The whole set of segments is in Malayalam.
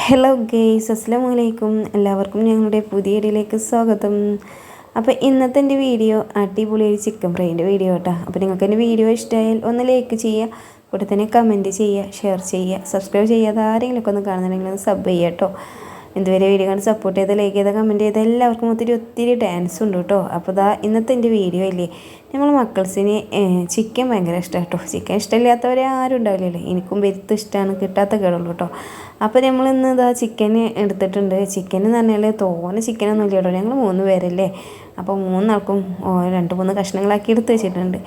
ഹലോ ഗെയ്സ് അസ്സാം വലൈക്കും എല്ലാവർക്കും ഞങ്ങളുടെ പുതിയ ഇടയിലേക്ക് സ്വാഗതം. അപ്പോൾ ഇന്നത്തെ എന്റെ വീഡിയോ അടിപൊളി ഒരു ചിക്കൻ ഫ്രൈന്റെ വീഡിയോ കേട്ടോ അപ്പോൾ നിങ്ങൾക്ക് എന്റെ വീഡിയോ ഇഷ്ടമായാൽ ഒന്ന് ലൈക്ക് ചെയ്യുക കൂടെ തന്നെ കമന്റ് ചെയ്യുക ഷെയർ ചെയ്യുക സബ്സ്ക്രൈബ് ചെയ്യാതെ ആരെങ്കിലുമൊക്കെ ഒന്ന് കാണുന്നുണ്ടെങ്കിൽ ഒന്ന് സബ് ചെയ്യുക കേട്ടോ ഇതുവരെ വീഡിയോ കണ്ട് സപ്പോർട്ട് ചെയ്ത് ലൈക്ക് ചെയ്ത കമന്റ് ചെയ്ത എല്ലാവർക്കും ഒത്തിരി ഒത്തിരി ഡാൻസ് ഉണ്ട് കേട്ടോ. അപ്പോൾ ഇതാ ഇന്നത്തെ എന്റെ വീഡിയോ ഇല്ലേ? നമ്മൾ മക്കൾസിന് ചിക്കൻ ഭയങ്കര ഇഷ്ടമാണ് കേട്ടോ. ചിക്കൻ ഇഷ്ടമില്ലാത്തവരെ ആരും ഉണ്ടാവില്ലല്ലോ. എനിക്കും വരുത്ത് ഇഷ്ടമാണ് കിട്ടാത്ത കേടുള്ളൂ കേട്ടോ. അപ്പോൾ നമ്മൾ ഇന്ന് ഇതാ ചിക്കൻ എടുത്തിട്ടുണ്ട്. ചിക്കൻ എന്ന് പറഞ്ഞാൽ തോനെ ചിക്കനൊന്നും ഇല്ല കേട്ടോ. ഞങ്ങൾ മൂന്ന് പേരല്ലേ? അപ്പോൾ മൂന്നാൾക്കും രണ്ട് മൂന്ന് കഷ്ണങ്ങളാക്കി എടുത്ത് വെച്ചിട്ടുണ്ട്.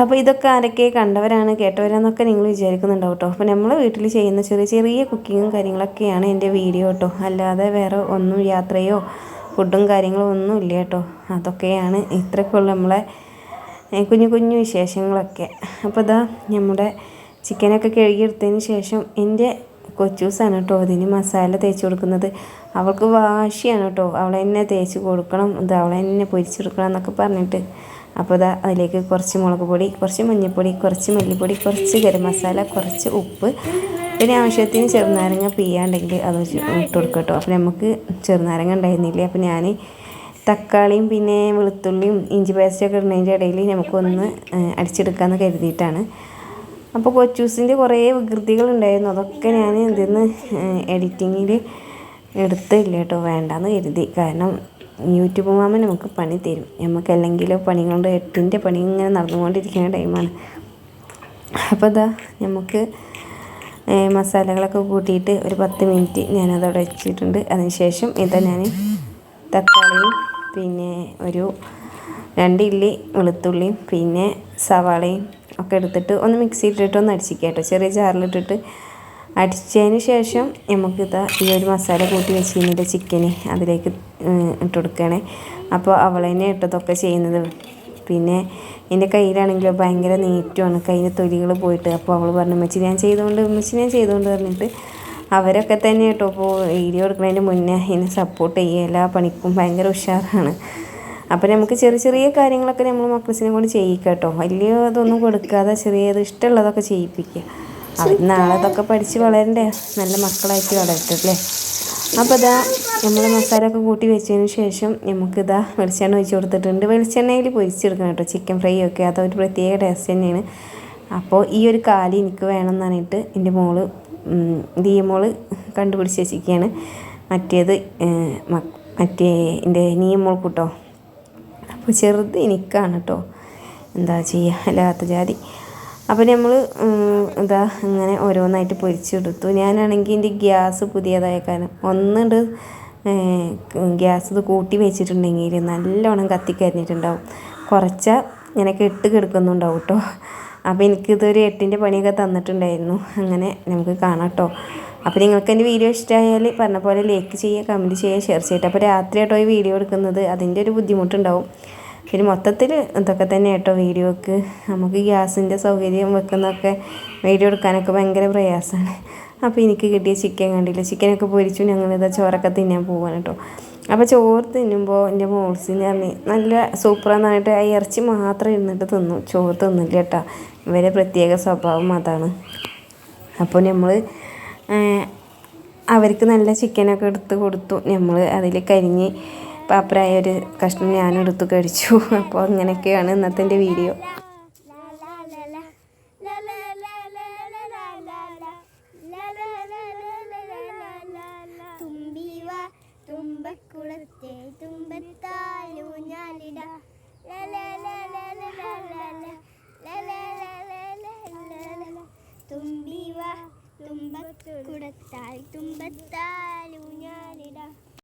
അപ്പോൾ ഇതൊക്കെ ആരൊക്കെ കണ്ടവരാണ് കേട്ടവരാന്നൊക്കെ നിങ്ങൾ വിചാരിക്കുന്നുണ്ടാവും കേട്ടോ അപ്പോൾ നമ്മൾ വീട്ടിൽ ചെയ്യുന്ന ചെറിയ ചെറിയ കുക്കിങ്ങും കാര്യങ്ങളൊക്കെയാണ് എന്റെ വീഡിയോ കേട്ടോ അല്ലാതെ വേറെ ഒന്നും യാത്രയോ ഫുഡും കാര്യങ്ങളും ഒന്നും ഇല്ല കേട്ടോ അതൊക്കെയാണ് ഇത്രയൊക്കെയുള്ള നമ്മളെ കുഞ്ഞു കുഞ്ഞു വിശേഷങ്ങളൊക്കെ. അപ്പോൾ ഇതാ നമ്മുടെ ചിക്കനൊക്കെ കഴുകിയെടുത്തതിന് ശേഷം എന്റെ കൊച്ചൂസാണ് കേട്ടോ അതിന് മസാല തേച്ച് കൊടുക്കുന്നത്. അവൾക്ക് വാശിയാണ് കേട്ടോ അവളെന്നെ തേച്ച് കൊടുക്കണം ഇത് അവളെന്നെ പൊരിച്ചെടുക്കണം എന്നൊക്കെ പറഞ്ഞിട്ട്. അപ്പോൾ ഇതാ അതിലേക്ക് കുറച്ച് മുളക് പൊടി കുറച്ച് മഞ്ഞൾപ്പൊടി കുറച്ച് മല്ലിപ്പൊടി കുറച്ച് ഗരം മസാല കുറച്ച് ഉപ്പ് പിന്നെ ആവശ്യത്തിന് ചെറുനാരങ്ങ പിയ്യാണ്ടെങ്കിൽ അത് ഇട്ട് കൊടുക്കട്ടോ കേട്ടോ അപ്പോൾ നമുക്ക് ചെറുനാരങ്ങ ഉണ്ടായിരുന്നില്ലേ? അപ്പോൾ ഞാൻ തക്കാളിയും പിന്നെ വെളുത്തുള്ളിയും ഇഞ്ചി പേസ്റ്റൊക്കെ ഇടുന്നതിന്റെ ഇടയിൽ നമുക്കൊന്ന് അടിച്ചെടുക്കാമെന്ന് കരുതിയിട്ടാണ്. അപ്പോൾ കൊച്ചൂസിന്റെ കുറേ വികൃതികളുണ്ടായിരുന്നു അതൊക്കെ ഞാൻ ഇതിൽ നിന്ന് എഡിറ്റിങ്ങിൽ എടുത്തില്ല കേട്ടോ വേണ്ടാന്ന് കരുതി. കാരണം യൂട്യൂബ് മാമൻ നമുക്ക് പണി തരും. നമുക്ക് അല്ലെങ്കിലോ പണികളുടെ എട്ടിന്റെ പണി ഇങ്ങനെ നടന്നുകൊണ്ടിരിക്കുന്ന ടൈമാണ്. അപ്പോൾ ഇതാ നമുക്ക് മസാലകളൊക്കെ കൂട്ടിയിട്ട് ഒരു പത്ത് മിനിറ്റ് ഞാനതവിടെ വെച്ചിട്ടുണ്ട്. അതിനുശേഷം ഇതാ ഞാൻ തക്കാളിയും പിന്നെ ഒരു രണ്ട് ഇല്ലി വെളുത്തുള്ളിയും പിന്നെ സവാളയും ഒക്കെ എടുത്തിട്ട് ഒന്ന് മിക്സിയിലിട്ടിട്ട് ഒന്ന് അടിച്ചിക്കാം കേട്ടോ ചെറിയ ജാറിലിട്ടിട്ട് അടിച്ചതിന് ശേഷം നമുക്കിത് ഈ ഒരു മസാല കൂട്ടി വെച്ചിരുന്നിട്ട് ചിക്കന് അതിലേക്ക് ഇട്ട് കൊടുക്കണേ. അപ്പോൾ അവൾ തന്നെ ഇട്ടതൊക്കെ ചെയ്യുന്നത്. പിന്നെ എന്റെ കയ്യിലാണെങ്കിലും ഭയങ്കര നീറ്റുമാണ്. കയ്യിൽ തൊലികൾ പോയിട്ട് അപ്പോൾ അവൾ പറഞ്ഞു ഉമ്മച്ചി ഞാൻ ചെയ്തുകൊണ്ട് ഉമ്മച്ചി ഞാൻ ചെയ്തുകൊണ്ട് പറഞ്ഞിട്ട് അവരൊക്കെ തന്നെ കേട്ടോ. ഇപ്പോൾ വീഡിയോ കൊടുക്കുന്നതിന് മുന്നേ എന്നെ സപ്പോർട്ട് ചെയ്യുക. എല്ലാ പണിക്കും ഭയങ്കര ഉഷാറാണ്. അപ്പോൾ നമുക്ക് ചെറിയ ചെറിയ കാര്യങ്ങളൊക്കെ നമ്മൾ മക്കൾസിനെ കൊണ്ട് ചെയ്യിക്കാം കേട്ടോ. വലിയ ഇതൊന്നും കൊടുക്കാതെ ചെറിയത് ഇഷ്ടമുള്ളതൊക്കെ ചെയ്യിപ്പിക്കുക. അവർ നാളെ ഇതൊക്കെ പഠിച്ച് വളരണ്ടേ. നല്ല മക്കളായിട്ട് വളരട്ടല്ലേ? അപ്പോൾ ഇതാ നമ്മൾ മസാല ഒക്കെ കൂട്ടി വെച്ചതിന് ശേഷം നമുക്കിതാ വെളിച്ചെണ്ണ ഒഴിച്ച് കൊടുത്തിട്ടുണ്ട്. വെളിച്ചെണ്ണയിൽ പൊരിച്ചെടുക്കണം കേട്ടോ. ചിക്കൻ ഫ്രൈ ഒക്കെ. അതൊരു പ്രത്യേക ടേസ്റ്റ് തന്നെയാണ്. അപ്പോൾ ഈ ഒരു കാലി എനിക്ക് വേണം എന്ന് പറഞ്ഞിട്ട് എന്റെ മോൾ ദിയ മോൾ കണ്ടുപിടിച്ച് വെച്ചിരിക്കുകയാണ്. മറ്റേത് മറ്റേ എന്റെ നീയ മോൾ കൂട്ടോ അപ്പോൾ ചെറുത് എനിക്കാണ് കേട്ടോ. എന്താ ചെയ്യുക അല്ലാത്ത ജാതി. അപ്പോൾ നമ്മൾ എന്താ ഇങ്ങനെ ഓരോന്നായിട്ട് പൊരിച്ചെടുത്തു. ഞാനാണെങ്കിൽ എന്റെ ഗ്യാസ് പുതിയതായ കാരണം ഒന്നുണ്ട് ഗ്യാസ് ഇത് കൂട്ടി വെച്ചിട്ടുണ്ടെങ്കിൽ നല്ലോണം കത്തിക്കരിഞ്ഞിട്ടുണ്ടാവും. കുറച്ച ഇങ്ങനെ കെട്ട് കിടക്കുന്നുണ്ടാവും കേട്ടോ അപ്പോൾ എനിക്കിതൊരു എട്ടിന്റെ പണിയൊക്കെ തന്നിട്ടുണ്ടായിരുന്നു. അങ്ങനെ നമുക്ക് കാണാം കേട്ടോ അപ്പോൾ നിങ്ങൾക്ക് എന്റെ വീഡിയോ ഇഷ്ടമായാൽ പറഞ്ഞ പോലെ ലൈക്ക് ചെയ്യുക കമന്റ് ചെയ്യുക ഷെയർ ചെയ്യട്ടെ അപ്പോൾ രാത്രി കേട്ടോ ഈ വീഡിയോ എടുക്കുന്നത്. അതിന്റെ ഒരു ബുദ്ധിമുട്ടുണ്ടാവും. പിന്നെ മൊത്തത്തിൽ ഇതൊക്കെ തന്നെ കേട്ടോ വീഡിയോക്ക്. നമുക്ക് ഗ്യാസിന്റെ സൗകര്യം വെക്കുന്നതൊക്കെ വീഡിയോ എടുക്കാനൊക്കെ ഭയങ്കര പ്രയാസമാണ്. അപ്പോൾ എനിക്ക് കിട്ടിയ ചിക്കൻ കണ്ടില്ല? ചിക്കനൊക്കെ പൊരിച്ചു ഞങ്ങളിത് ചോറൊക്കെ തിന്നാൻ പോവാണ് കേട്ടോ. അപ്പോൾ ചോറ് തിന്നുമ്പോൾ എന്റെ മോൾസിന് പറഞ്ഞ് നല്ല സൂപ്പറാന്ന് പറഞ്ഞിട്ട് ആ ഇറച്ചി മാത്രം ഇരുന്നിട്ട് തിന്നു. ചോറ് തിന്നില്ല കേട്ടോ. ഇവരെ പ്രത്യേക സ്വഭാവം അതാണ്. അപ്പോൾ നമ്മൾ അവർക്ക് നല്ല ചിക്കനൊക്കെ എടുത്ത് കൊടുത്തു. നമ്മൾ അതിൽ കരിഞ്ഞ് പാപ്പരായ ഒരു കഷ്ണം ഞാനെടുത്ത് കഴിച്ചു. അപ്പോൾ അങ്ങനെയൊക്കെയാണ് ഇന്നത്തെ എന്റെ വീഡിയോ തുമ്പക്കുളത്തെ തുമ്പത്താലു ഞാലിട തുമ്പി വാ തുമ്പക്കുടത്താൽ തുമ്പത്താലു ഞാലിട